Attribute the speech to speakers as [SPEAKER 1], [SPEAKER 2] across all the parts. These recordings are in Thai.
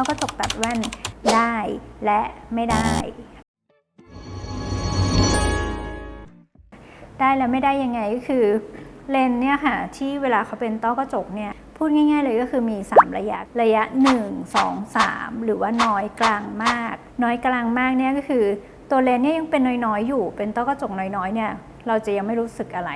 [SPEAKER 1] ต้อกระจกตัดแว่นได้และไม่ได้ ได้และไม่ได้ยังไงก็คือเลนเนี่ยค่ะที่เวลาเขาเป็นต้อกระจกเนี่ยพูดง่ายๆเลยก็คือมี 3 ระยะระยะ 1 2 3 หรือว่าน้อยกลางมาก น้อยกลางมากเนี่ยก็คือ ตัวเลนเนี่ยยังเป็นน้อยๆอยู่ เป็นต้อกระจกน้อยๆเนี่ยเราจะยังไม่รู้สึกอะไร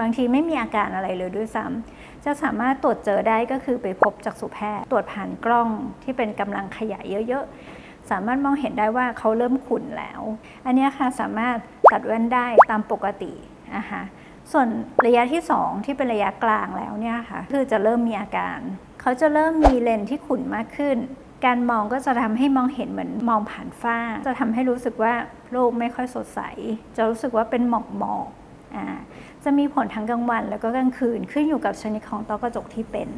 [SPEAKER 1] บางทีไม่มีอาการอะไรเลยด้วยซ้ำจะสามารถตรวจเจอได้ก็คือไปพบจักษุแพทย์ ตรวจผ่านกล้องที่เป็นกำลังขยายเยอะๆ สามารถมองเห็นได้ว่าเขาเริ่มขุ่นแล้ว อันนี้ค่ะสามารถตัดแว่นได้ตามปกตินะคะส่วนระยะที่ 2 ที่เป็นระยะกลางแล้วเนี่ยค่ะคือจะเริ่มมีอาการ เขาจะเริ่มมีเลนที่ขุ่นมากขึ้น การมองก็จะทำให้มองเห็นเหมือนมองผ่านฝ้า จะทำให้รู้สึกว่าโลกไม่ค่อยสดใส จะรู้สึกว่าเป็นหมอกหมอกๆอ่าจะมีผลทั้งกลางวันแล้วก็กลางคืนขึ้นอยู่กับชนิดของต้อกระจกที่เป็น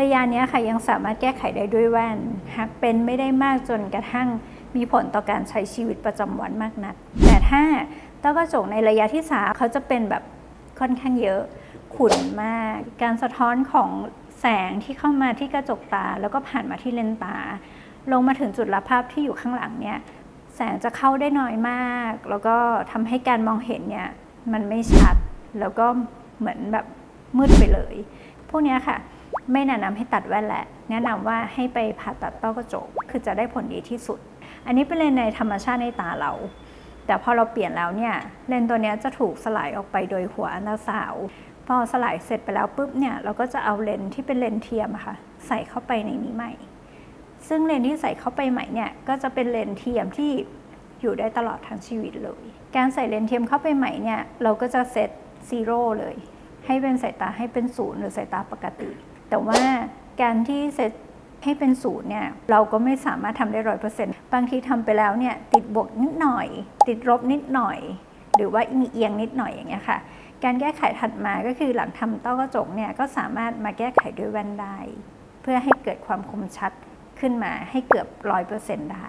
[SPEAKER 1] ระยะนี้ค่ะยังสามารถแก้ไขได้ด้วยแว่น หากเป็นไม่ได้มากจนกระทั่งมีผลต่อการใช้ชีวิตประจำวันมากนัก แต่ถ้าต้อกระจกในระยะที่สาเขาจะเป็นแบบค่อนข้างเยอะขุ่นมาก การสะท้อนของ แสงที่เข้ามาที่กระจกตา แล้วก็ผ่านมาที่เลนตา ลงมาถึงจุดรับภาพที่อยู่ข้างหลังเนี่ยแสงจะเข้าได้น้อยมาก แล้วก็ทำให้การมองเห็นเนี่ยมันไม่ชัด แล้วก็เหมือนแบบมืดไปเลย พวกนี้ค่ะ ไม่แนะนำให้ตัดแว่นแหละ แนะนำว่าให้ไปผ่าตัดต้อกระจก คือจะได้ผลดีที่สุด อันนี้เป็นเลนในธรรมชาติในตาเรา แต่พอเราเปลี่ยนแล้วเนี่ยเลนส์ตัวนี้จะถูกสลายออกไปโดยหัวอันตราซาวพอสลายเสร็จไปแล้วปุ๊บเนี่ยเราก็จะเอาเลนที่เป็นเลนเทียมค่ะใส่เข้าไปในนี้ใหม่ ซึ่งเลนที่ใส่เข้าไปใหม่เนี่ยก็จะเป็นเลนเทียมที่อยู่ได้ตลอดทั้งชีวิตเลย การใส่เลนเทียมเข้าไปใหม่เนี่ยเราก็จะเซตซีโร่เลย ให้เป็นสายตาให้เป็นศูนย์หรือสายตาปกติ แต่ว่าการที่เซต ให้เป็นศูนย์เนี่ยเราก็ไม่สามารถทำได้ร้อยเปอร์เซ็นต์บางทีทำไปแล้วเนี่ยติดบวกนิดหน่อย ติดลบนิดหน่อย หรือว่ามีเอียงนิดหน่อยอย่างเงี้ยค่ะ การแก้ไขถัดมาก็คือหลังทำต้อกระจกเนี่ยก็สามารถมาแก้ไขด้วยแว่นได้ เพื่อให้เกิดความคมชัดขึ้นมาให้เกือบร้อยเปอร์เซ็นต์ได้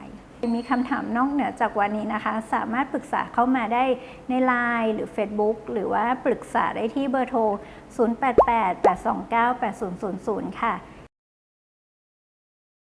[SPEAKER 1] มีคำถามนอกเหนือจากวันนี้นะคะ สามารถปรึกษาเข้ามาได้ใน Line หรือ Facebook หรือว่าปรึกษาได้ที่เบอร์โทร 0888298000 ค่ะ